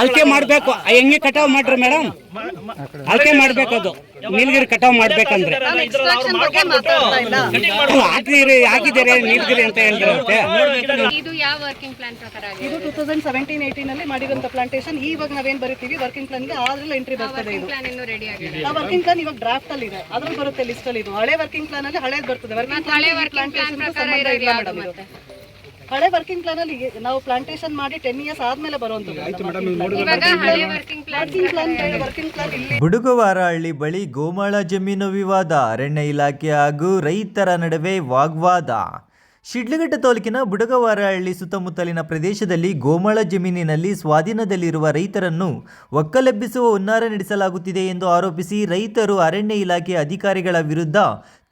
ಆಳ್ಕೆ ಮಾಡ್ಬೇಕು. ಹೆಂಗೆ ಕಟಾವ್ ಮಾಡ್ರಿ ಮೇಡಮ್? ಅಳಕೆ ಮಾಡ್ಬೇಕು ಅದು. ನೀಲಗಿರಿ ಕಟಾವ್ ಮಾಡ್ಬೇಕಂದ್ರೆ. ಹಾಕಿದಿರಿ ಹಾಕಿದಿರಿ ನೀಲಗಿರಿ ಅಂತ ಹೇಳಿದ್ರಂತೆ ಇದು ಯಾವ ವರ್ಕಿಂಗ್ ಪ್ಲಾನ್ ಪ್ರಕಾರ ಇದು ಟೂ ತೌಸಂಡ್ ಸೆವೆಂಟೀನ್ ಏಯ್ಟೀನ್ ಅಲ್ಲಿ ಮಾಡಿರುವಂತ ಪ್ಲಾಂಟೇಶನ್ ಇವಾಗ ನಾವೇನ್ ಬರೀತೀವಿ? ವರ್ಕಿಂಗ್ ಪ್ಲಾನ್ಗೆ ಆದ್ರಲ್ಲಿ ಎಂಟ್ರಿ ಬರ್ತದೆ ಇದು. ಪ್ಲಾನ್ ಇನ್ನೂ ರೆಡಿ ಆಗಿದೆ ಆ ವರ್ಕಿಂಗ್ ಪ್ಲಾನ್ ಇವಾಗ ಡ್ರಾಫ್ಟ್ ಅಲ್ಲಿ ಇದೆ. ಅದ್ರಲ್ಲಿ ಬರುತ್ತೆ ಲಿಸ್ಟ್ ಅಲ್ಲಿ ಇದು. ಹಳೆ ವರ್ಕಿಂಗ್ ಪ್ಲಾನ್ ಅಲ್ಲಿ ಹಳೆ ಬರ್ತದೆ. ವರ್ಕಿಂಗ್ ಹಳೆ ಪ್ಲಾನ್ ವರ್ಕಿಂಗ್ ಪ್ಲಾನ್ ಪ್ರಕಾರ ಸಂಬಂಧ ಇಲ್ಲ ಮೇಡಮ್ ಹಳೆ ವರ್ಕಿಂಗ್ ಪ್ಲಾನ್ ಅಲ್ಲಿ ನಾವು ಪ್ಲಾಂಟೇಶನ್ ಮಾಡಿ ಟೆನ್ ಇಯರ್ಸ್ ಆದ್ಮೇಲೆ ಬರುವಂತದ್ದು ಹುಡುಗುವಾರ ಹಳೆ ವರ್ಕಿಂಗ್ ಪ್ಲಾನ್ ವರ್ಕಿಂಗ್ ಪ್ಲಾನ್ ಇಲ್ಲಿ ಬುಡುಗವಾರಹಳ್ಳಿ ಬಳಿ ಗೋಮಾಳ ಜಮೀನು ವಿವಾದ. ಅರಣ್ಯ ಇಲಾಖೆ ಹಾಗೂ ರೈತರ ನಡುವೆ ವಾಗ್ವಾದ. ಶಿಡ್ಲಘಟ್ಟ ತಾಲೂಕಿನ ಬುಡಗವಾರಹಳ್ಳಿ ಸುತ್ತಮುತ್ತಲಿನ ಪ್ರದೇಶದಲ್ಲಿ ಗೋಮಾಳ ಜಮೀನಿನಲ್ಲಿ ಸ್ವಾಧೀನದಲ್ಲಿರುವ ರೈತರನ್ನು ಒಕ್ಕಲೆಬ್ಬಿಸುವ ಹುನ್ನಾರ ನಡೆಸಲಾಗುತ್ತಿದೆ ಎಂದು ಆರೋಪಿಸಿ ರೈತರು ಅರಣ್ಯ ಇಲಾಖೆ ಅಧಿಕಾರಿಗಳ ವಿರುದ್ಧ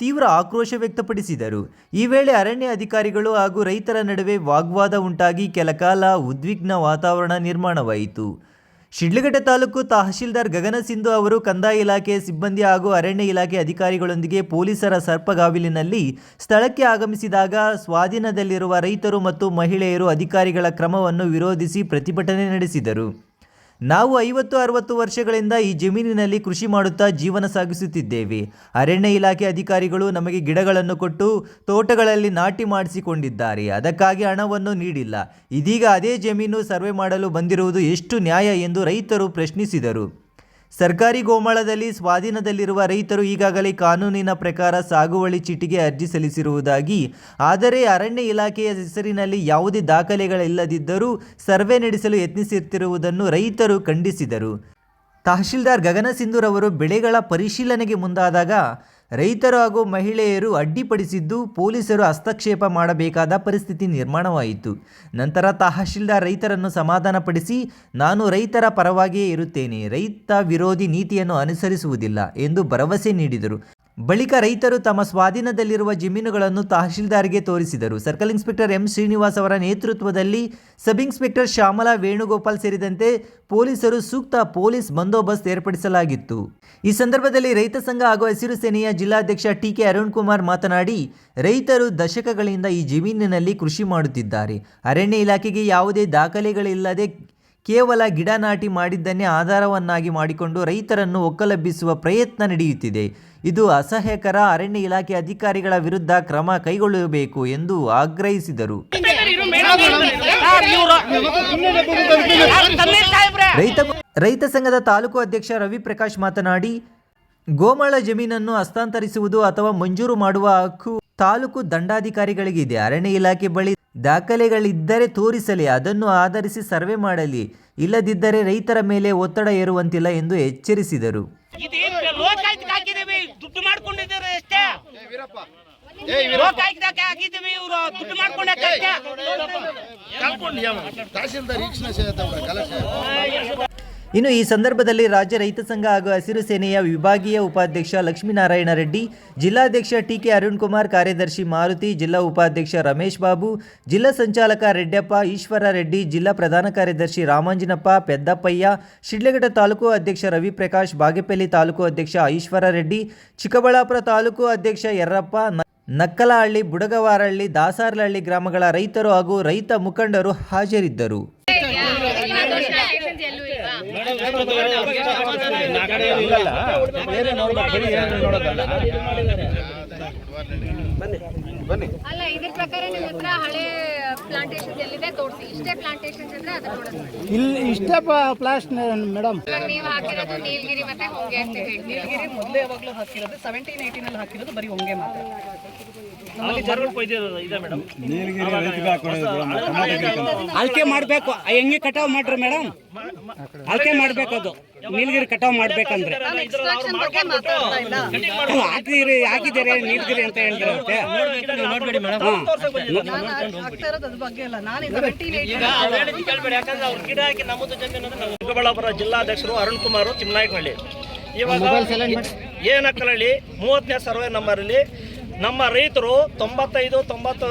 ತೀವ್ರ ಆಕ್ರೋಶ ವ್ಯಕ್ತಪಡಿಸಿದರು. ಈ ವೇಳೆ ಅರಣ್ಯ ಅಧಿಕಾರಿಗಳು ಹಾಗೂ ರೈತರ ನಡುವೆ ವಾಗ್ವಾದ ಉಂಟಾಗಿ ಕೆಲಕಾಲ ಉದ್ವಿಗ್ನ ವಾತಾವರಣ ನಿರ್ಮಾಣವಾಯಿತು. ಶಿಡ್ಲಘಟ್ಟ ತಾಲೂಕು ತಹಶೀಲ್ದಾರ್ ಗಗನ ಸಿಂಧು ಅವರು ಕಂದಾಯ ಇಲಾಖೆ ಸಿಬ್ಬಂದಿ ಹಾಗೂ ಅರಣ್ಯ ಇಲಾಖೆ ಅಧಿಕಾರಿಗಳೊಂದಿಗೆ ಪೊಲೀಸರ ಸರ್ಪಗಾವಿಲಿನಲ್ಲಿ ಸ್ಥಳಕ್ಕೆ ಆಗಮಿಸಿದಾಗ ಸ್ವಾಧೀನದಲ್ಲಿರುವ ರೈತರು ಮತ್ತು ಮಹಿಳೆಯರು ಅಧಿಕಾರಿಗಳ ಕ್ರಮವನ್ನು ವಿರೋಧಿಸಿ ಪ್ರತಿಭಟನೆ ನಡೆಸಿದರು. ನಾವು ಐವತ್ತು ಅರವತ್ತು ವರ್ಷಗಳಿಂದ ಈ ಜಮೀನಿನಲ್ಲಿ ಕೃಷಿ ಮಾಡುತ್ತಾ ಜೀವನ ಸಾಗಿಸುತ್ತಿದ್ದೇವೆ. ಅರಣ್ಯ ಇಲಾಖೆ ಅಧಿಕಾರಿಗಳು ನಮಗೆ ಗಿಡಗಳನ್ನು ಕೊಟ್ಟು ತೋಟಗಳಲ್ಲಿ ನಾಟಿ ಮಾಡಿಸಿಕೊಂಡಿದ್ದಾರೆ. ಅದಕ್ಕಾಗಿ ಹಣವನ್ನು ನೀಡಿಲ್ಲ. ಇದೀಗ ಅದೇ ಜಮೀನು ಸರ್ವೆ ಮಾಡಲು ಬಂದಿರುವುದು ಎಷ್ಟು ನ್ಯಾಯ ಎಂದು ರೈತರು ಪ್ರಶ್ನಿಸಿದರು. ಸರ್ಕಾರಿ ಗೋಮಾಳದಲ್ಲಿ ಸ್ವಾಧೀನದಲ್ಲಿರುವ ರೈತರು ಈಗಾಗಲೇ ಕಾನೂನಿನ ಪ್ರಕಾರ ಸಾಗುವಳಿ ಚೀಟಿಗೆ ಅರ್ಜಿ ಸಲ್ಲಿಸಿರುವುದಾಗಿ, ಆದರೆ ಅರಣ್ಯ ಇಲಾಖೆಯ ಹೆಸರಿನಲ್ಲಿ ಯಾವುದೇ ದಾಖಲೆಗಳಿಲ್ಲದಿದ್ದರೂ ಸರ್ವೆ ನಡೆಸಲು ಯತ್ನಿಸುತ್ತಿರುವುದನ್ನು ರೈತರು ಖಂಡಿಸಿದರು. ತಹಶೀಲ್ದಾರ್ ಗಗನ ಸಿಂಧೂರವರು ಬೆಳೆಗಳ ಪರಿಶೀಲನೆಗೆ ಮುಂದಾದಾಗ ರೈತರು ಹಾಗೂ ಮಹಿಳೆಯರು ಅಡ್ಡಿಪಡಿಸಿದ್ದು ಪೊಲೀಸರು ಹಸ್ತಕ್ಷೇಪ ಮಾಡಬೇಕಾದ ಪರಿಸ್ಥಿತಿ ನಿರ್ಮಾಣವಾಯಿತು. ನಂತರ ತಹಶೀಲ್ದಾರ್ ರೈತರನ್ನು ಸಮಾಧಾನಪಡಿಸಿ, ನಾನು ರೈತರ ಪರವಾಗಿಯೇ ಇರುತ್ತೇನೆ. ರೈತ ವಿರೋಧಿ ನೀತಿಯನ್ನು ಅನುಸರಿಸುವುದಿಲ್ಲ ಎಂದು ಭರವಸೆ ನೀಡಿದರು. ಬಳಿಕ ರೈತರು ತಮ್ಮ ಸ್ವಾಧೀನದಲ್ಲಿರುವ ಜಮೀನುಗಳನ್ನು ತಹಶೀಲ್ದಾರ್ಗೆ ತೋರಿಸಿದರು. ಸರ್ಕಲ್ ಇನ್ಸ್ಪೆಕ್ಟರ್ ಎಂ ಶ್ರೀನಿವಾಸ್ ಅವರ ನೇತೃತ್ವದಲ್ಲಿ ಸಬ್ ಇನ್ಸ್ಪೆಕ್ಟರ್ ಶ್ಯಾಮಲಾ ವೇಣುಗೋಪಾಲ್ ಸೇರಿದಂತೆ ಪೊಲೀಸರು ಸೂಕ್ತ ಪೊಲೀಸ್ ಬಂದೋಬಸ್ತ್ ಏರ್ಪಡಿಸಲಾಗಿತ್ತು. ಈ ಸಂದರ್ಭದಲ್ಲಿ ರೈತ ಸಂಘ ಹಾಗೂ ಹಸಿರು ಸೇನೆಯ ಜಿಲ್ಲಾಧ್ಯಕ್ಷ ಟಿ ಕೆ ಅರುಣ್ ಕುಮಾರ್ ಮಾತನಾಡಿ, ರೈತರು ದಶಕಗಳಿಂದ ಈ ಜಮೀನಿನಲ್ಲಿ ಕೃಷಿ ಮಾಡುತ್ತಿದ್ದಾರೆ. ಅರಣ್ಯ ಇಲಾಖೆಗೆ ಯಾವುದೇ ದಾಖಲೆಗಳಿಲ್ಲದೆ ಕೇವಲ ಗಿಡ ನಾಟಿ ಮಾಡಿದ್ದನ್ನೇ ಆಧಾರವನ್ನಾಗಿ ಮಾಡಿಕೊಂಡು ರೈತರನ್ನು ಒಕ್ಕಲೆಬ್ಬಿಸುವ ಪ್ರಯತ್ನ ನಡೆಯುತ್ತಿದೆ. ಇದು ಅಸಹ್ಯಕರ. ಅರಣ್ಯ ಇಲಾಖೆ ಅಧಿಕಾರಿಗಳ ವಿರುದ್ಧ ಕ್ರಮ ಕೈಗೊಳ್ಳಬೇಕು ಎಂದು ಆಗ್ರಹಿಸಿದರು. ರೈತ ರೈತ ಸಂಘದ ತಾಲೂಕು ಅಧ್ಯಕ್ಷ ರವಿ ಪ್ರಕಾಶ್ ಮಾತನಾಡಿ, ಗೋಮಾಳ ಜಮೀನನ್ನು ಹಸ್ತಾಂತರಿಸುವುದು ಅಥವಾ ಮಂಜೂರು ಮಾಡುವ ಹಕ್ಕು ತಾಲೂಕು ದಂಡಾಧಿಕಾರಿಗಳಿಗಿದೆ. ಅರಣ್ಯ ಇಲಾಖೆ ಬಳಿ ದಾಖಲೆಗಳಿದ್ದರೆ ತೋರಿಸಲಿ ಅದನ್ನು ಆಧರಿಸಿ ಸರ್ವೆ ಮಾಡಲಿ. ಇಲ್ಲದಿದ್ದರೆ ರೈತರ ಮೇಲೆ ಒತ್ತಡ ಏರುವಂತಿಲ್ಲ ಎಂದು ಎಚ್ಚರಿಸಿದರು. ತಹಸೀಲ್ದಾರ್ ಇನ್ನು ಈ ಸಂದರ್ಭದಲ್ಲಿ ರಾಜ್ಯ ರೈತ ಸಂಘ ಹಾಗೂ ಹಸಿರು ಸೇನೆಯ ವಿಭಾಗೀಯ ಉಪಾಧ್ಯಕ್ಷ ಲಕ್ಷ್ಮೀನಾರಾಯಣ ರೆಡ್ಡಿ, ಜಿಲ್ಲಾಧ್ಯಕ್ಷ ಟಿ ಕೆ ಅರುಣ್ ಕುಮಾರ್ ಕಾರ್ಯದರ್ಶಿ ಮಾರುತಿ, ಜಿಲ್ಲಾ ಉಪಾಧ್ಯಕ್ಷ ರಮೇಶ್ ಬಾಬು, ಜಿಲ್ಲಾ ಸಂಚಾಲಕ ರೆಡ್ಡಪ್ಪ, ಈಶ್ವರ ರೆಡ್ಡಿ, ಜಿಲ್ಲಾ ಪ್ರಧಾನ ಕಾರ್ಯದರ್ಶಿ ರಾಮಾಂಜಿನಪ್ಪ, ಪೆದ್ದಪ್ಪಯ್ಯ, ಶಿಡ್ಲಘಟ್ಟ ತಾಲೂಕು ಅಧ್ಯಕ್ಷ ರವಿಪ್ರಕಾಶ್, ಬಾಗೇಪಲ್ಲಿ ತಾಲೂಕು ಅಧ್ಯಕ್ಷ ಈಶ್ವರ ರೆಡ್ಡಿ, ಚಿಕ್ಕಬಳ್ಳಾಪುರ ತಾಲೂಕು ಅಧ್ಯಕ್ಷ ಯರ್ರಪ್ಪ ನಕ್ಕಲಹಳ್ಳಿ, ಬುಡಗವಾರಹಳ್ಳಿ, ದಾಸಾರ್ಲಹಳ್ಳಿ ಗ್ರಾಮಗಳ ರೈತರು ಹಾಗೂ ರೈತ ಮುಖಂಡರು ಹಾಜರಿದ್ದರು. ಇಲ್ವಾ ಅಲ್ಲ ಇದ್ರ ಪ್ರಕಾರ ನಿಮ್ಮ ಹತ್ರ ಹಳೆ ಪ್ಲಾಂಟೇಶನ್ ಎಲ್ಲಿದೆ ತೋರಿಸಿ. ಇಷ್ಟೇ ಪ್ಲಾಂಟೇಶನ್ ಅಂದ್ರೆ ಅದು ತೋರಿಸಿ ಇಲ್ಲಿ ಇಷ್ಟೇ ಪ್ಲಾಸ್ಟ್ ಮೇಡಮ್ ನೀವು ಹಾಕಿರೋದು ನೀಲಗಿರಿ ಮತ್ತೆ ಹೊಂಗೆ ಅಂತ ಹೇಳಿ ನೀಲಗಿರಿ ಮೊದಲೇ ಯಾವಾಗಲೂ ಹಾಕಿರೋದು ಸೆವೆಂಟೀನ್ ಏಯ್ಟೀನ್ ಅಲ್ಲಿ ಹಾಕಿರೋದು ಬರೀ ಹೊಂಗೆ ಮಾತ್ರ. ಇದೆ ಮಾಡ್ಬೇಕು. ಹೆಂಗೆ ಕಟಾವ್ ಮಾಡ್ರಿ ಮೇಡಮ್. ಅಳಕೆ ಮಾಡ್ಬೇಕು ಅದು. ನೀಲಗಿರಿ ಕಟಾವ್ ಮಾಡ್ಬೇಕಂದ್ರೆ. ಹಾಕಿದಿರಿ ಹಾಕಿದಿರಿ ಹಾಕಿದ್ದೀರಿ ನೀಲಗಿರಿ ಅಂತ ಹೇಳಿದ್ರೆ ಚಿಕ್ಕಬಳ್ಳಾಪುರ ಜಿಲ್ಲಾಧ್ಯಕ್ಷರು ಅರುಣ್ ಕುಮಾರ್ ಚಿಮ್ಮನಾಯಕನಹಳ್ಳಿ ಇವಾಗ ಏನಕ್ಕಲಹಳ್ಳಿ ಮೂವತ್ತನೇ ಸರ್ವೆ ನಂಬರಲ್ಲಿ ನಮ್ಮ ರೈತರು ತೊಂಬತ್ತೈದು, ತೊಂಬತ್ತು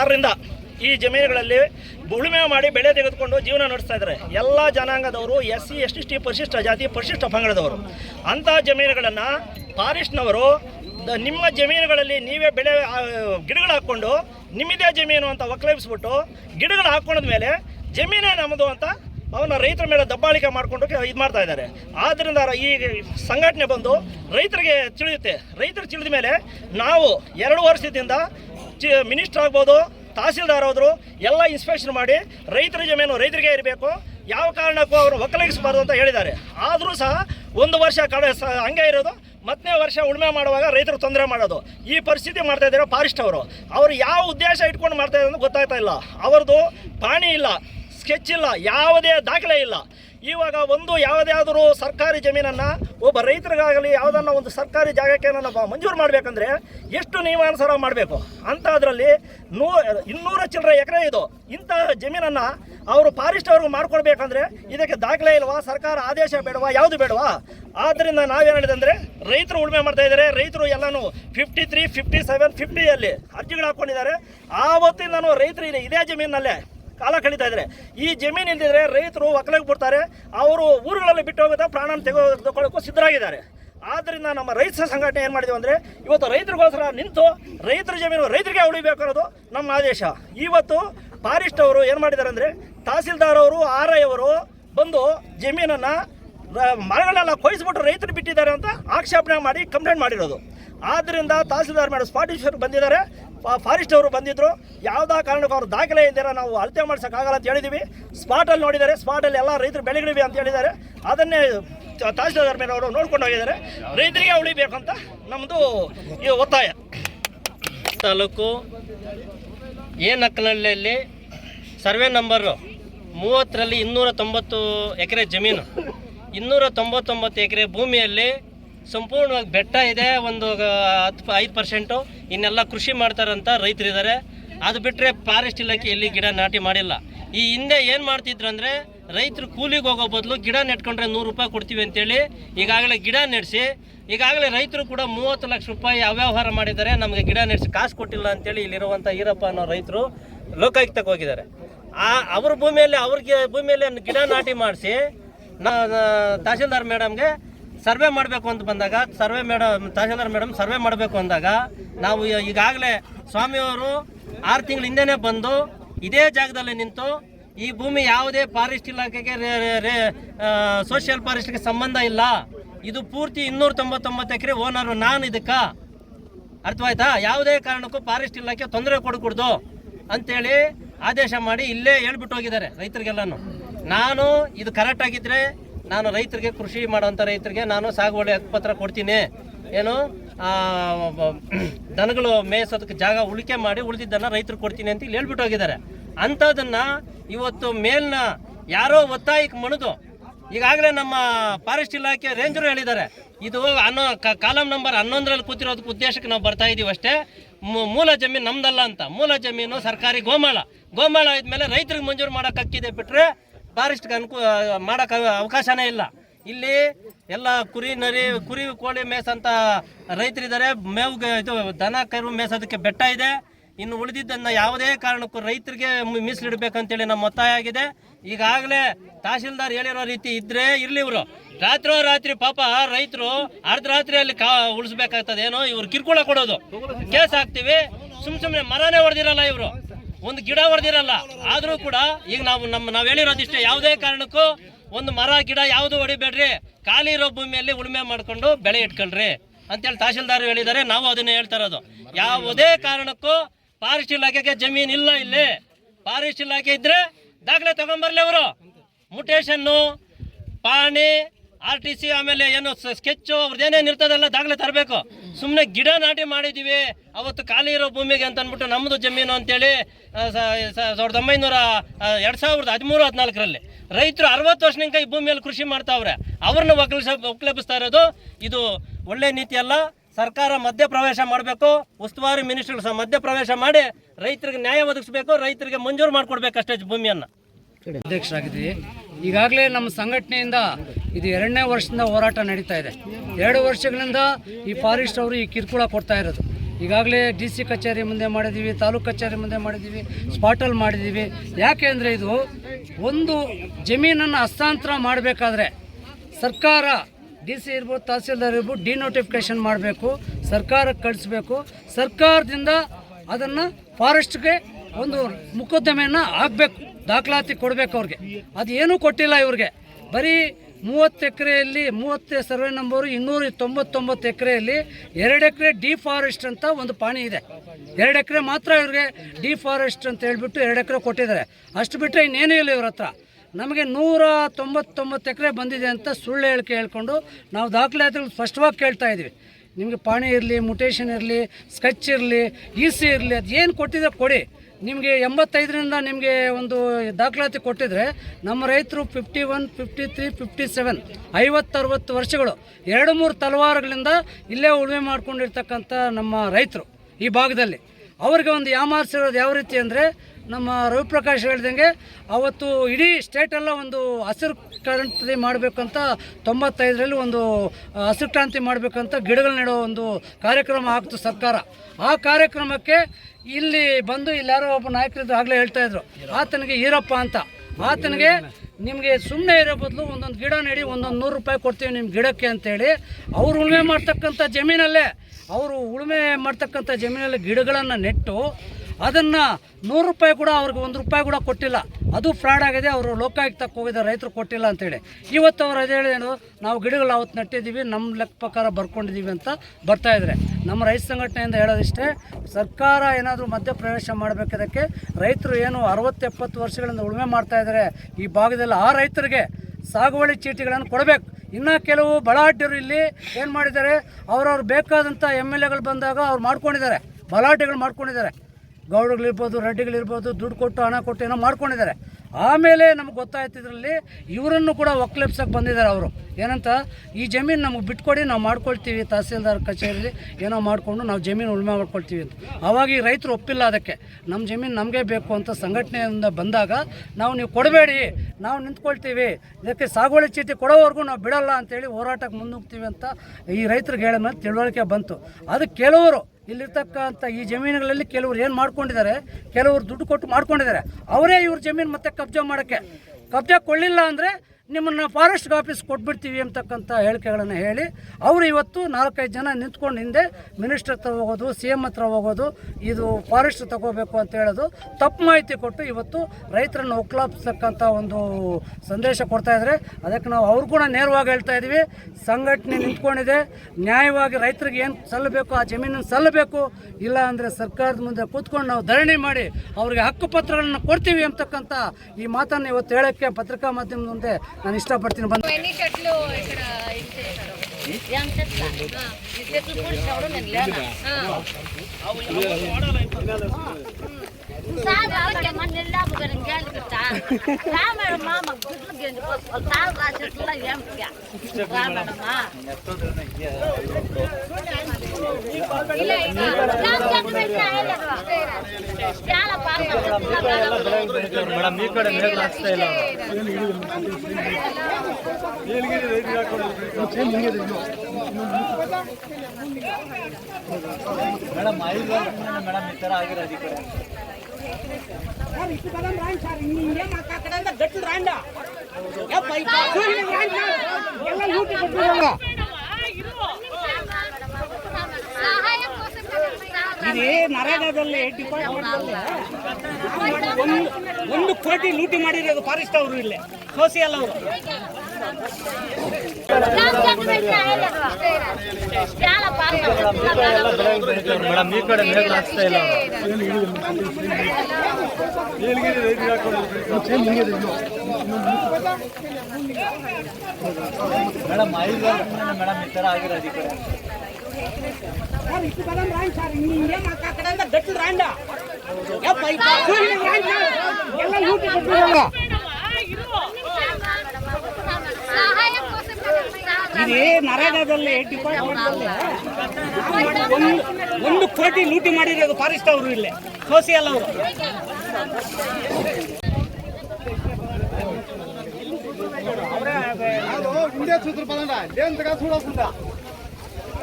ಆರರಿಂದ ಈ ಜಮೀನುಗಳಲ್ಲಿ ಉಳುಮೆ ಮಾಡಿ ಬೆಳೆ ತೆಗೆದುಕೊಂಡು ಜೀವನ ನಡೆಸ್ತಾ ಇದ್ದಾರೆ. ಎಲ್ಲ ಜನಾಂಗದವರು ಎಸ್ ಸಿ ಎಸ್ ಟಿ ಪರಿಶಿಷ್ಟ ಜಾತಿ, ಪರಿಶಿಷ್ಟ ಪಂಗಡದವರು. ಅಂಥ ಜಮೀನುಗಳನ್ನು ಫಾರೆಸ್ಟ್ನವರು ನಿಮ್ಮ ಜಮೀನುಗಳಲ್ಲಿ ನೀವೇ ಬೆಳೆ ಗಿಡಗಳು ಹಾಕ್ಕೊಂಡು ನಿಮ್ಮದೇ ಜಮೀನು ಅಂತ ಒಕ್ಕಲಿಸ್ಬಿಟ್ಟು ಗಿಡಗಳು ಹಾಕೊಂಡ ಮೇಲೆ ಜಮೀನೇ ನಮ್ಮದು ಅಂತ ಅವನ ರೈತರ ಮೇಲೆ ದಬ್ಬಾಳಿಕೆ ಮಾಡಿಕೊಂಡು ಇದು ಮಾಡ್ತಾ ಇದ್ದಾರೆ. ಆದ್ದರಿಂದ ಈ ಸಂಘಟನೆ ಬಂದು ರೈತರಿಗೆ ತಿಳಿಯುತ್ತೆ. ರೈತರು ತಿಳಿದ ಮೇಲೆ ನಾವು ಎರಡು ವರ್ಷದಿಂದ ಚಿ ಮಿನಿಸ್ಟರ್ ಆಗ್ಬೋದು, ತಹಸೀಲ್ದಾರ್ ಹೋದ್ರು ಎಲ್ಲ ಇನ್ಸ್ಪೆಕ್ಷನ್ ಮಾಡಿ ರೈತರ ಜಮೀನು ರೈತರಿಗೆ ಇರಬೇಕು. ಯಾವ ಕಾರಣಕ್ಕೂ ಅವರು ಒಕ್ಕಲಗಿಸಬಾರ್ದು ಅಂತ ಹೇಳಿದ್ದಾರೆ. ಆದರೂ ಸಹ ಒಂದು ವರ್ಷ ಕಡೆ ಹಂಗೆ ಇರೋದು ಮತ್ತೆ ವರ್ಷ ಉಳುಮೆ ಮಾಡುವಾಗ ರೈತರು ತೊಂದರೆ ಮಾಡೋದು. ಈ ಪರಿಸ್ಥಿತಿ ಮಾಡ್ತಾ ಇದ್ದಾರೆ ಫಾರೆಸ್ಟ್ ಅವರು. ಅವರು ಯಾವ ಉದ್ದೇಶ ಇಟ್ಕೊಂಡು ಮಾಡ್ತಾ ಇದ್ದಾರೆ ಅಂತ ಗೊತ್ತಾಗ್ತಾ ಇಲ್ಲ. ಅವ್ರದ್ದು ಪಾಣಿ ಇಲ್ಲ. ಸ್ಕೆಚ್ ಇಲ್ಲ, ಯಾವುದೇ ದಾಖಲೆ ಇಲ್ಲ. ಇವಾಗ ಒಂದು ಯಾವುದಾದ್ರೂ ಸರ್ಕಾರಿ ಜಮೀನನ್ನು ಒಬ್ಬ ರೈತರಿಗಾಗಲಿ ಯಾವುದನ್ನ ಒಂದು ಸರ್ಕಾರಿ ಜಾಗಕ್ಕೆ ನಾನು ಮಂಜೂರು ಮಾಡಬೇಕಂದ್ರೆ ಎಷ್ಟು ನಿಯಮಾನುಸಾರ ಮಾಡಬೇಕು? ಅಂಥದ್ರಲ್ಲಿ ನೂ ಇನ್ನೂರ ಚಿಲ್ಲರೆ ಎಕರೆ ಇದು. ಇಂತಹ ಜಮೀನನ್ನು ಅವರು ಫಾರೆಸ್ಟ್ ಅವ್ರಿಗೆ ಮಾಡ್ಕೊಡ್ಬೇಕಂದ್ರೆ ಇದಕ್ಕೆ ದಾಖಲೆ ಇಲ್ವಾ? ಸರ್ಕಾರ ಆದೇಶ ಬೇಡವಾ? ಯಾವುದು ಬೇಡವಾ? ಆದ್ದರಿಂದ ನಾವೇನು ಅಂದರೆ, ರೈತರು ಉಳುಮೆ ಮಾಡ್ತಾ ಇದ್ದಾರೆ. ರೈತರು ಎಲ್ಲನೂ ಫಿಫ್ಟಿ ತ್ರೀ ಫಿಫ್ಟಿ ಸೆವೆನ್ ಫಿಫ್ಟಿಯಲ್ಲಿ ಅರ್ಜಿಗಳು ಹಾಕ್ಕೊಂಡಿದ್ದಾರೆ ಆವತ್ತಿಂದನೂ ರೈತರು ಇದೆ ಇದೇ ಜಮೀನಿನಲ್ಲೇ ಕಾಲ ಕಳೀತಾ ಇದ್ದಾರೆ. ಈ ಜಮೀನು ಇಲ್ದಿದ್ರೆ ರೈತರು ಒಕ್ಕಲಿಗೆ ಬಿಡ್ತಾರೆ. ಅವರು ಊರುಗಳಲ್ಲಿ ಬಿಟ್ಟು ಹೋಗುತ್ತೆ ಪ್ರಾಣ ತೆಗೆದುಕೊಳ್ಳೋಕ್ಕೂ ಸಿದ್ಧರಾಗಿದ್ದಾರೆ. ಆದ್ದರಿಂದ ನಮ್ಮ ರೈತ ಸಂಘಟನೆ ಏನು ಮಾಡಿದೀವಿ ಅಂದರೆ, ಇವತ್ತು ರೈತರಿಗೋಸ್ಕರ ನಿಂತು ರೈತರ ಜಮೀನು ರೈತರಿಗೆ ಉಳಿಬೇಕು ಅನ್ನೋದು ನಮ್ಮ ಆದೇಶ. ಇವತ್ತು ಫಾರೆಸ್ಟ್ ಅವರು ಏನು ಮಾಡಿದ್ದಾರೆ ಅಂದರೆ, ತಹಸೀಲ್ದಾರ್ ಅವರು ಆರ್ ಐ ಅವರು ಬಂದು ಜಮೀನನ್ನು ಮರಗಳನ್ನೆಲ್ಲ ಕೊಯ್ಸ್ಬಿಟ್ಟು ರೈತರು ಬಿಟ್ಟಿದ್ದಾರೆ ಅಂತ ಆಕ್ಷೇಪಣೆ ಮಾಡಿ ಕಂಪ್ಲೇಂಟ್ ಮಾಡಿರೋದು. ಆದ್ದರಿಂದ ತಹಸೀಲ್ದಾರ್ ಮೇಡಮ್ ಸ್ಪಾಟ್ ಬಂದಿದ್ದಾರೆ. ಫಾರೆಸ್ಟ್ ಅವರು ಬಂದಿದ್ರು. ಯಾವುದಾ ಕಾರಣಕ್ಕೂ ಅವ್ರು ದಾಖಲೆ ಇದ್ದೀರ ನಾವು ಅಳತೆ ಮಾಡ್ಸೋಕ್ಕಾಗಲ್ಲ ಅಂತ ಹೇಳಿದ್ದೀವಿ ಸ್ಪಾಟಲ್ಲಿ ನೋಡಿದ್ದಾರೆ. ಸ್ಪಾಟಲ್ಲಿ ಎಲ್ಲ ರೈತರು ಬೆಳೆಗಳಿವೆ ಅಂತ ಹೇಳಿದ್ದಾರೆ. ಅದನ್ನೇ ತಹಸೀಲ್ದಾರ್ ಮೇಲೆ ಅವರು ನೋಡ್ಕೊಂಡು ಹೋಗಿದ್ದಾರೆ. ರೈತರಿಗೆ ಉಳಿಬೇಕು ಅಂತ ನಮ್ಮದು ಈ ಒತ್ತಾಯ. ತಾಲೂಕು ಎ ನಕ್ಕನಹಳ್ಳಿಯಲ್ಲಿ ಸರ್ವೆ ನಂಬರು ಮೂವತ್ತರಲ್ಲಿ ಇನ್ನೂರ ತೊಂಬತ್ತು ಎಕರೆ ಜಮೀನು. ಇನ್ನೂರ ತೊಂಬತ್ತೊಂಬತ್ತು ಎಕರೆ ಭೂಮಿಯಲ್ಲಿ ಸಂಪೂರ್ಣವಾಗಿ ಬೆಟ್ಟ ಇದೆ, ಒಂದು ಹತ್ತು, ಐದು ಪರ್ಸೆಂಟು. ಇನ್ನೆಲ್ಲ ಕೃಷಿ ಮಾಡ್ತಾರಂತ ರೈತರಿದ್ದಾರೆ ಅದು ಬಿಟ್ಟರೆ ಫಾರೆಸ್ಟ್ ಇಲಾಖೆ ಎಲ್ಲಿ ಗಿಡ ನಾಟಿ ಮಾಡಿಲ್ಲ. ಈ ಹಿಂದೆ ಏನು ಮಾಡ್ತಿದ್ರು ಅಂದರೆ, ರೈತರು ಕೂಲಿಗೆ ಹೋಗೋ ಬದಲು ಗಿಡ ನೆಟ್ಕೊಂಡ್ರೆ ನೂರು ರೂಪಾಯಿ ಕೊಡ್ತೀವಿ ಅಂತೇಳಿ ಈಗಾಗಲೇ ಗಿಡ ನೆಡೆಸಿ, ಈಗಾಗಲೇ ರೈತರು ಕೂಡ ಮೂವತ್ತು ಲಕ್ಷ ರೂಪಾಯಿ ಅವ್ಯವಹಾರ ಮಾಡಿದ್ದಾರೆ. ನಮಗೆ ಗಿಡ ನೆಡೆಸಿ ಕಾಸು ಕೊಟ್ಟಿಲ್ಲ ಅಂತೇಳಿ ಇಲ್ಲಿರುವಂಥ ಈರಪ್ಪ ಅನ್ನೋ ರೈತರು ಲೋಕಾಯುಕ್ತಕ್ಕೆ ಹೋಗಿದ್ದಾರೆ. ಆ, ಅವ್ರ ಭೂಮಿಯಲ್ಲಿ ಅವ್ರಿಗೆ ಭೂಮಿಯಲ್ಲಿ ಗಿಡ ನಾಟಿ ಮಾಡಿಸಿ ನಾ, ತಹಸೀಲ್ದಾರ್ ಮೇಡಮ್ಗೆ ಸರ್ವೆ ಮಾಡಬೇಕು ಅಂತ ಬಂದಾಗ, survey madam tahsildar madam survey ಮಾಡಬೇಕು ಅಂದಾಗ, ನಾವು ಈಗಾಗಲೇ ಸ್ವಾಮಿಯವರು ಆರು ತಿಂಗಳ ಹಿಂದೆನೇ ಬಂದು ಇದೇ ಜಾಗದಲ್ಲಿ ನಿಂತು ಈ ಭೂಮಿ ಯಾವುದೇ ಫಾರೆಸ್ಟ್ ಇಲಾಖೆಗೆ ಸೋಷಿಯಲ್ ಫಾರೆಸ್ಟ್ಗೆ ಸಂಬಂಧ ಇಲ್ಲ. ಇದು ಪೂರ್ತಿ ಇನ್ನೂರ ತೊಂಬತ್ತೊಂಬತ್ತು ಎಕರೆ ಓನರು ನಾನು ಇದಕ್ಕೆ. ಅರ್ಥವಾಯ್ತಾ? ಯಾವುದೇ ಕಾರಣಕ್ಕೂ ಫಾರೆಸ್ಟ್ ಇಲಾಖೆ ತೊಂದರೆ ಕೊಡಕೂಡ್ದು ಅಂತೇಳಿ ಆದೇಶ ಮಾಡಿ ಇಲ್ಲೇ ಹೇಳ್ಬಿಟ್ಟು ಹೋಗಿದ್ದಾರೆ ರೈತರಿಗೆಲ್ಲನೂ. ನಾನು ಇದು ಕರೆಕ್ಟ್ ಆಗಿದ್ರೆ ನಾನು ರೈತರಿಗೆ ಕೃಷಿ ಮಾಡುವಂಥ ರೈತರಿಗೆ ನಾನು ಸಾಗುವಳಿ ಹಕ್ಕುಪತ್ರ ಕೊಡ್ತೀನಿ. ಏನು? ದನಗಳು ಮೇಯಿಸೋದಕ್ಕೆ ಜಾಗ ಉಳಿಕೆ ಮಾಡಿ ಉಳಿದಿದ್ದನ್ನು ರೈತರು ಕೊಡ್ತೀನಿ ಅಂತ ಇಲ್ಲಿ ಹೇಳ್ಬಿಟ್ಟು ಹೋಗಿದ್ದಾರೆ. ಅಂಥದನ್ನ ಇವತ್ತು ಮೇಲ್ನ ಯಾರೋ ಒತ್ತಾಯಕ್ಕೆ ಮಣಿದು ಈಗಾಗಲೇ ನಮ್ಮ ಫಾರೆಸ್ಟ್ ಇಲಾಖೆ ರೇಂಜರು ಹೇಳಿದ್ದಾರೆ. ಇದು ಅನ್ನೋ ಕಾಲಂ ನಂಬರ್ ಹನ್ನೊಂದರಲ್ಲಿ ಕೂತಿರೋದಕ್ಕೆ ಉದ್ದೇಶಕ್ಕೆ ನಾವು ಬರ್ತಾ ಇದ್ದೀವಿ ಅಷ್ಟೇ. ಮೂಲ ಜಮೀನು ನಮ್ದಲ್ಲ ಅಂತ. ಮೂಲ ಜಮೀನು ಸರ್ಕಾರಿ ಗೋಮಾಳ. ಗೋಮಾಳ ಇದ್ಮೇಲೆ ರೈತರಿಗೆ ಮಂಜೂರು ಮಾಡೋಕೆ ಹಕ್ಕಿದೆ ಬಿಟ್ಟರೆ ಫಾರೆಸ್ಟ್ಗೆ ಅನುಕೂ ಮಾಡೋಕ್ಕೆ ಅವಕಾಶನೇ ಇಲ್ಲ. ಇಲ್ಲಿ ಎಲ್ಲ ಕುರಿ ನರಿ ಕುರಿ, ಕೋಳಿ ಮೇಸಂತ ರೈತರಿದ್ದಾರೆ ಮೇವು ಇದು ದನ, ಕರು ಮೇಸೋದಕ್ಕೆ ಬೆಟ್ಟ ಇದೆ. ಇನ್ನು ಉಳಿದಿದ್ದನ್ನ ಯಾವುದೇ ಕಾರಣಕ್ಕೂ ರೈತರಿಗೆ ಮೀಸಲಿಡಬೇಕಂತೇಳಿ ನಮ್ಮ ಒತ್ತಾಯ ಆಗಿದೆ. ಈಗಾಗಲೇ ತಹಶೀಲ್ದಾರ್ ಹೇಳಿರೋ ರೀತಿ ಇದ್ರೆ ಇರ್ಲಿ ಇವರು. ರಾತ್ರೋ ರಾತ್ರಿ ಪಾಪ ರೈತರು ಅರ್ಧ ಅರ್ಧರಾತ್ರಿಯಲ್ಲಿ ಕಾ ಉಳಿಸ್ಬೇಕಾಗ್ತದೆ ಏನೋ ಇವ್ರು ಕಿರ್ಕುಳ ಕೊಡೋದು. ಕೇಸ್ ಹಾಕ್ತಿವಿ. ಸುಮ್ ಸುಮ್ಮನೆ ಮರನೇ ಹೊಡೆದಿರಲ್ಲ ಇವರು. ಒಂದು ಗಿಡ ಹೊಡೆದಿರಲ್ಲ, ಆದರೂ ಕೂಡ ಈಗ ನಾವು ನಮ್ಮ, ನಾವು ಹೇಳಿರೋದಿಷ್ಟೇ ಯಾವುದೇ ಕಾರಣಕ್ಕೂ ಒಂದು ಮರ, ಗಿಡ ಯಾವುದು ಹೊಡಿಬೇಡ್ರಿ, ಖಾಲಿ ಇರೋ ಭೂಮಿಯಲ್ಲಿ ಉಳುಮೆ ಮಾಡ್ಕೊಂಡು ಬೆಳೆ ಇಟ್ಕೊಳ್ರಿ ಅಂತೇಳಿ ತಹಶೀಲ್ದಾರ್ ಹೇಳಿದ್ದಾರೆ. ನಾವು ಅದನ್ನೇ ಹೇಳ್ತಾ ಇರೋದು. ಯಾವುದೇ ಕಾರಣಕ್ಕೂ ಫಾರೆಸ್ಟ್ ಇಲಾಖೆಗೆ ಜಮೀನು ಇಲ್ಲ ಇಲ್ಲಿ. ಫಾರೆಸ್ಟ್ ಇಲಾಖೆ ಇದ್ರೆ ದಾಖಲೆ ತಗೊಂಬರ್ಲಿ ಅವರು. ಮುಟೇಶನ್ನು ಪಾಣಿ ಆರ್ ಟಿ ಸಿ ಆಮೇಲೆ ಏನು ಸ್ಕೆಚ್ಚು ಅವ್ರದ್ದು ಏನೇನು ಇರ್ತದಲ್ಲ ದಾಖಲೆ ತರಬೇಕು. ಸುಮ್ಮನೆ ಗಿಡ ನಾಟಿ ಮಾಡಿದ್ದೀವಿ ಅವತ್ತು ಖಾಲಿ ಇರೋ ಭೂಮಿಗೆ ಅಂತ ಅಂದ್ಬಿಟ್ಟು ನಮ್ಮದು ಜಮೀನು ಅಂತೇಳಿ ಸಾವಿರದ ಒಂಬೈನೂರ ಎರಡು ಸಾವಿರದ ಹದಿಮೂರು, ಹದಿನಾಲ್ಕರಲ್ಲಿ. ರೈತರು ಅರವತ್ತು ವರ್ಷನಿಂದ ಈ ಭೂಮಿಯಲ್ಲಿ ಕೃಷಿ ಮಾಡ್ತಾವ್ರೆ. ಅವ್ರನ್ನ ಒಕ್ಕಲಿಸ ಒಕ್ಕಲೆಬ್ಬಿಸ್ತಾ ಇರೋದು. ಇದು ಒಳ್ಳೆ ನೀತಿ ಅಲ್ಲ. ಸರ್ಕಾರ ಮಧ್ಯ ಪ್ರವೇಶ ಮಾಡಬೇಕು. ಉಸ್ತುವಾರಿ ಮಿನಿಸ್ಟರ್ಗಳು ಮಧ್ಯ ಪ್ರವೇಶ ಮಾಡಿ ರೈತರಿಗೆ ನ್ಯಾಯ ಒದಗಿಸ್ಬೇಕು. ರೈತರಿಗೆ ಮಂಜೂರು ಮಾಡಿಕೊಡ್ಬೇಕು ಅಷ್ಟೇ ಭೂಮಿಯನ್ನು. ಅಧ್ಯಕ್ಷರಾಗಿದ್ದೀವಿ. ಈಗಾಗಲೇ ನಮ್ಮ ಸಂಘಟನೆಯಿಂದ ಇದು ಎರಡನೇ ವರ್ಷದಿಂದ ಹೋರಾಟ ನಡೀತಾ ಇದೆ. ಎರಡು ವರ್ಷಗಳಿಂದ ಈ ಫಾರೆಸ್ಟ್ ಅವರು ಈ ಕಿರುಕುಳ ಕೊಡ್ತಾ ಇರೋದು. ಈಗಾಗಲೇ ಡಿ ಸಿ ಕಚೇರಿ ಮುಂದೆ ಮಾಡಿದ್ದೀವಿ, ತಾಲೂಕು ಕಚೇರಿ ಮುಂದೆ ಮಾಡಿದ್ದೀವಿ ಸ್ಪಾಟಲ್ಲಿ ಮಾಡಿದ್ದೀವಿ. ಯಾಕೆ ಅಂದರೆ ಇದು ಒಂದು ಜಮೀನನ್ನು ಹಸ್ತಾಂತರ ಮಾಡಬೇಕಾದ್ರೆ ಸರ್ಕಾರ, ಡಿ ಸಿ ಇರ್ಬೋದು, ತಹಸೀಲ್ದಾರ್ ಇರ್ಬೋದು ಡಿನೋಟಿಫಿಕೇಶನ್ ಮಾಡಬೇಕು, ಸರ್ಕಾರಕ್ಕೆ ಕಳಿಸ್ಬೇಕು. ಸರ್ಕಾರದಿಂದ ಅದನ್ನು ಫಾರೆಸ್ಟ್ಗೆ ಒಂದು ಮೊಕದ್ದಮೆಯನ್ನು ಆಗಬೇಕು ದಾಖಲಾತಿ ಕೊಡಬೇಕು ಅವ್ರಿಗೆ. ಅದು ಏನೂ ಕೊಟ್ಟಿಲ್ಲ ಇವ್ರಿಗೆ. ಬರೀ ಮೂವತ್ತು ಎಕರೆಯಲ್ಲಿ, ಮೂವತ್ತು ಸರ್ವೆ ನಂಬರು, ಇನ್ನೂರ ತೊಂಬತ್ತೊಂಬತ್ತು ಎಕರೆಯಲ್ಲಿ ಎರಡು ಎಕರೆ ಡಿ ಫಾರೆಸ್ಟ್ ಅಂತ ಒಂದು ಪಾಣಿ ಇದೆ. ಎರಡು ಎಕರೆ ಮಾತ್ರ ಇವ್ರಿಗೆ ಡಿ ಫಾರೆಸ್ಟ್ ಅಂತ ಹೇಳ್ಬಿಟ್ಟು ಎರಡು ಎಕರೆ ಕೊಟ್ಟಿದ್ದಾರೆ. ಅಷ್ಟು ಬಿಟ್ಟರೆ ಇನ್ನೇನೂ ಇಲ್ಲ ಇವ್ರ ಹತ್ರ. ನಮಗೆ ನೂರ ತೊಂಬತ್ತೊಂಬತ್ತು ಎಕರೆ ಬಂದಿದೆ ಅಂತ ಸುಳ್ಳು ಹೇಳಿಕೆ ಹೇಳ್ಕೊಂಡು ನಾವು ದಾಖಲಾತಿಗಳು ಸ್ಪಷ್ಟವಾಗಿ ಕೇಳ್ತಾ ಇದ್ದೀವಿ. ನಿಮಗೆ ಪಾಣಿ ಇರಲಿ ಮುಟೇಷನ್ ಇರಲಿ ಸ್ಕೆಚ್ ಇರಲಿ ಇ ಸಿ ಇರಲಿ, ಅದು ಏನು ಕೊಟ್ಟಿದ್ರೆ ಕೊಡಿ. ನಿಮಗೆ ಎಂಬತ್ತೈದರಿಂದ ನಿಮಗೆ ಒಂದು ದಾಖಲಾತಿ ಕೊಟ್ಟಿದ್ರೆ ನಮ್ಮ ರೈತರು fifty one fifty three fifty seven ಐವತ್ತರವತ್ತು ವರ್ಷಗಳು, ಎರಡು ಮೂರು ತಲವಾರುಗಳಿಂದ ಇಲ್ಲೇ ಉಳುಮೆ ಮಾಡ್ಕೊಂಡಿರ್ತಕ್ಕಂಥ ನಮ್ಮ ರೈತರು ಈ ಭಾಗದಲ್ಲಿ. ಅವ್ರಿಗೆ ಒಂದು ಯಾಮಾರಿಸಿರೋದು ಯಾವ ರೀತಿ ಅಂದರೆ ನಮ್ಮ ರವಿಪ್ರಕಾಶ್ ಹೇಳ್ದಂಗೆ, ಅವತ್ತು ಇಡೀ ಸ್ಟೇಟೆಲ್ಲ ಒಂದು ಹಸಿರು ಕ್ರಾಂತಿ ಮಾಡಬೇಕಂತ ತೊಂಬತ್ತೈದರಲ್ಲಿ ಒಂದು ಹಸಿರು ಕ್ರಾಂತಿ ಮಾಡಬೇಕಂತ ಗಿಡಗಳು ನೆಡೋ ಒಂದು ಕಾರ್ಯಕ್ರಮ ಆಗ್ತು ಸರ್ಕಾರ. ಆ ಕಾರ್ಯಕ್ರಮಕ್ಕೆ ಇಲ್ಲಿ ಬಂದು ಇಲ್ಲಿ ಯಾರೋ ಒಬ್ಬ ನಾಯಕರಿದ್ದು ಆಗಲೇ ಹೇಳ್ತಾ ಇದ್ರು. ಆತನಿಗೆ ಈರಪ್ಪ ಅಂತ. ಆತನಿಗೆ ನಿಮಗೆ ಸುಮ್ಮನೆ ಇರೋ ಬದಲು ಒಂದೊಂದು ಗಿಡ ನೆಡಿ, ಒಂದೊಂದು ನೂರು ರೂಪಾಯಿ ಕೊಡ್ತೀವಿ ನಿಮ್ಮ ಗಿಡಕ್ಕೆ ಅಂತೇಳಿ ಅವ್ರು ಉಳುಮೆ ಮಾಡ್ತಕ್ಕಂಥ ಜಮೀನಲ್ಲೇ, ಅವರು ಉಳುಮೆ ಮಾಡ್ತಕ್ಕಂಥ ಜಮೀನಲ್ಲಿ ಗಿಡಗಳನ್ನು ನೆಟ್ಟು ಅದನ್ನು ನೂರು ರೂಪಾಯಿ ಕೂಡ ಅವ್ರಿಗೆ ಒಂದು ರೂಪಾಯಿ ಕೂಡ ಕೊಟ್ಟಿಲ್ಲ. ಅದು ಫ್ರಾಡ್ ಆಗಿದೆ, ಅವರು ಲೋಕಾಯುಕ್ತಕ್ಕೆ ಹೋಗಿದ್ದಾರೆ ರೈತರು ಕೊಟ್ಟಿಲ್ಲ ಅಂತೇಳಿ ಇವತ್ತು ಅವ್ರು ಅದೇ ಹೇಳಿದ್ರು ನಾವು ಗಿಡಗಳು ಅವತ್ತು ನೆಟ್ಟಿದ್ದೀವಿ, ನಮ್ಮ ಲೆಕ್ಕ ಪ್ರಕಾರ ಬರ್ಕೊಂಡಿದ್ದೀವಿ ಅಂತ ಬರ್ತಾ ಇದ್ದಾರೆ. ನಮ್ಮ ರೈತ ಸಂಘಟನೆಯಿಂದ ಹೇಳೋದಿಷ್ಟೇ, ಸರ್ಕಾರ ಏನಾದರೂ ಮಧ್ಯ ಪ್ರವೇಶ ಮಾಡಬೇಕಿದ್ದಕ್ಕೆ ರೈತರು ಏನು ಅರವತ್ತು, ಎಪ್ಪತ್ತು ವರ್ಷಗಳಿಂದ ಉಳುಮೆ ಮಾಡ್ತಾ ಇದ್ದಾರೆ, ಈ ಭಾಗದಲ್ಲಿ ಆ ರೈತರಿಗೆ ಸಾಗುವಳಿ ಚೀಟಿಗಳನ್ನು ಕೊಡಬೇಕು. ಇನ್ನು ಕೆಲವು ಬಲಾಢ್ಯರು ಇಲ್ಲಿ ಏನು ಮಾಡಿದ್ದಾರೆ, ಅವ್ರವ್ರು ಬೇಕಾದಂಥ ಎಂ ಎಲ್ ಎಗಳು ಬಂದಾಗ ಅವ್ರು ಮಾಡ್ಕೊಂಡಿದ್ದಾರೆ ಬಲಾಟೆಗಳು ಮಾಡ್ಕೊಂಡಿದ್ದಾರೆ. ಗೌಡಗಳಿರ್ಬೋದು ರೆಡ್ಡಿಗಳಿರ್ಬೋದು, ದುಡ್ಡು ಕೊಟ್ಟು ಹಣ ಕೊಟ್ಟು ಏನೋ ಮಾಡ್ಕೊಂಡಿದ್ದಾರೆ. ಆಮೇಲೆ ನಮ್ಗೆ ಗೊತ್ತಾಯ್ತು ಇದರಲ್ಲಿ ಇವರನ್ನು ಕೂಡ ಒಕ್ಲೆಪ್ಸಕ್ಕೆ ಬಂದಿದ್ದಾರೆ ಅವರು. ಏನಂತ, ಈ ಜಮೀನು ನಮಗೆ ಬಿಟ್ಕೊಡಿ, ನಾವು ಮಾಡ್ಕೊಳ್ತೀವಿ, ತಹಸೀಲ್ದಾರ್ ಕಚೇರಿಯಲ್ಲಿ ಏನೋ ಮಾಡಿಕೊಂಡು ನಾವು ಜಮೀನು ಉಳುಮೆ ಮಾಡ್ಕೊಳ್ತೀವಿ ಅಂತ. ಆವಾಗ ಈ ರೈತರು ಒಪ್ಪಿಲ್ಲ ಅದಕ್ಕೆ. ನಮ್ಮ ಜಮೀನು ನಮಗೆ ಬೇಕು ಅಂತ ಸಂಘಟನೆಯಿಂದ ಬಂದಾಗ ನಾವು ನೀವು ಕೊಡಬೇಡಿ, ನಾವು ನಿಂತ್ಕೊಳ್ತೀವಿ, ಇದಕ್ಕೆ ಸಾಗುವಳಿ ಚೀಟಿ ಕೊಡೋವರೆಗೂ ನಾವು ಬಿಡೋಲ್ಲ ಅಂತೇಳಿ ಹೋರಾಟಕ್ಕೆ ಮುಂದೋಗ್ತೀವಿ ಅಂತ ಈ ರೈತರಿಗೆ ಹೇಳಿದ ಮೇಲೆ ತಿಳುವಳಿಕೆ ಬಂತು. ಅದು ಕೆಲವರು ಇಲ್ಲಿರ್ತಕ್ಕಂಥ ಈ ಜಮೀನುಗಳಲ್ಲಿ ಕೆಲವರು ಏನು ಮಾಡ್ಕೊಂಡಿದ್ದಾರೆ, ಕೆಲವರು ದುಡ್ಡು ಕೊಟ್ಟು ಮಾಡ್ಕೊಂಡಿದ್ದಾರೆ. ಅವರೇ ಇವ್ರ ಜಮೀನು ಮತ್ತೆ ಕಬ್ಜಾ ಮಾಡೋಕ್ಕೆ. ಕಬ್ಜಾ ಕೊಡಲಿಲ್ಲ ಅಂದರೆ ನಿಮ್ಮನ್ನು ಫಾರೆಸ್ಟ್ ಆಫೀಸ್ ಕೊಟ್ಬಿಡ್ತೀವಿ ಅಂತಕ್ಕಂಥ ಹೇಳಿಕೆಗಳನ್ನು ಹೇಳಿ, ಅವರು ಇವತ್ತು ನಾಲ್ಕೈದು ಜನ ನಿಂತ್ಕೊಂಡು ಹಿಂದೆ ಮಿನಿಸ್ಟರ್ ಹತ್ರ ಹೋಗೋದು ಸಿ ಎಂ ಹತ್ರ ಹೋಗೋದು, ಇದು ಫಾರೆಸ್ಟ್ ತಗೋಬೇಕು ಅಂತ ಹೇಳೋದು, ತಪ್ಪು ಮಾಹಿತಿ ಕೊಟ್ಟು ಇವತ್ತು ರೈತರನ್ನು ಒಕ್ಲಾಪಿಸ್ತಕ್ಕಂಥ ಒಂದು ಸಂದೇಶ ಕೊಡ್ತಾ ಇದ್ದಾರೆ ಅದಕ್ಕೆ ನಾವು ಅವ್ರು ಕೂಡ ನೇರವಾಗಿ ಹೇಳ್ತಾ ಇದ್ದೀವಿ ಸಂಘಟನೆ ನಿಂತ್ಕೊಂಡಿದೆ, ನ್ಯಾಯವಾಗಿ ರೈತರಿಗೆ ಏನು ಸಲ್ಲಬೇಕು, ಆ ಜಮೀನನ್ನು ಸಲ್ಲಬೇಕು, ಇಲ್ಲ ಅಂದರೆ ಸರ್ಕಾರದ ಮುಂದೆ ಕೂತ್ಕೊಂಡು ನಾವು ಧರಣಿ ಮಾಡಿ ಅವರಿಗೆ ಹಕ್ಕುಪತ್ರಗಳನ್ನು ಕೊಡ್ತೀವಿ ಅಂತಕ್ಕಂಥ ಈ ಮಾತನ್ನು ಇವತ್ತು ಹೇಳೋಕ್ಕೆ ಪತ್ರಿಕಾ ಮಾಧ್ಯಮದ ಮುಂದೆ ನಾನು ఇష్టపడుతుంది ಬಂದು ಮೇಡಮ್ ಈ ಕಡೆ ಮೇಲೆ ಹಾಕ್ತಾ ಇಲ್ಲ ಮೇಡಮ್ ಐದು ಮೇಡಮ್ ಈ ಥರ ಆಗಿರೋದು ಈ ಕಡೆ ಇಷ್ಟು ಸರ್ ಗಟ್ಟಿ ರಾಂಡ ಎಲ್ಲ ಊಟ ನರೇಗಾದಲ್ಲಿ ಡಿಪಾರ್ಟ್ಮೆಂಟ್ ಒಂದು ಒಂದು ಕೋಟಿ ಲೂಟಿ ಅದು ಫಾರೆಸ್ಟ್ ಅವರು ಇಲ್ಲೇ. ಸೋಸಿಯಲ್ ಅವರು. ಮೇಡಮ್ ಈ ಕಡೆ ಆಗ್ತಾ ಇಲ್ಲ ಮೇಡಮ್ ಐದು ಮೇಡಮ್ ಈ ಥರ ಆಗಿರೋದು ಈ ಕಡೆ. ಇಷ್ಟು ಸರ್ ಎಲ್ಲ ನರೇಗಾದಲ್ಲಿ ಡಿಪಾರ್ಟ್ಮೆಂಟ್ ಒಂದು ಒಂದು ಕೋಟಿ ಲೂಟಿ ಮಾಡಿರೋದು ಫಾರೆಸ್ಟ್ ಅವರು ಇಲ್ಲೇ ಸೋಸಿಯಲ್ ಅವರು ಅವರೇ ಹಿಂದೆ ಸೂತ್ರ ಬದಲ ದೇವನ್ ತಗ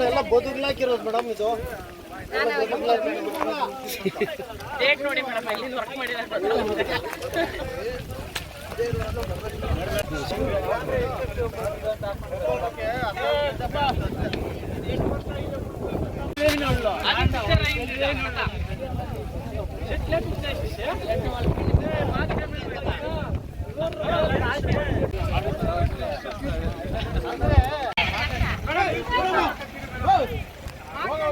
ನೋಡಿ ಎಲ್ಲ ಬದುಗ್ಲಾಕಿರೋದು ಮೇಡಮ್ ಇದು. ಎಲ್ಲ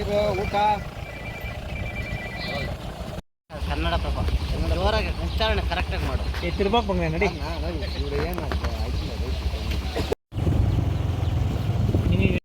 ಇದು ಊಟ. ಕನ್ನಡ ಪ್ರಭ. ಜೋರಾಗಿ ಉಚ್ಚಾರಣೆ ಕರೆಕ್ಟಾಗಿ ಮಾಡು. ಇವ್ರು ಏನಾಗ್ತದೆ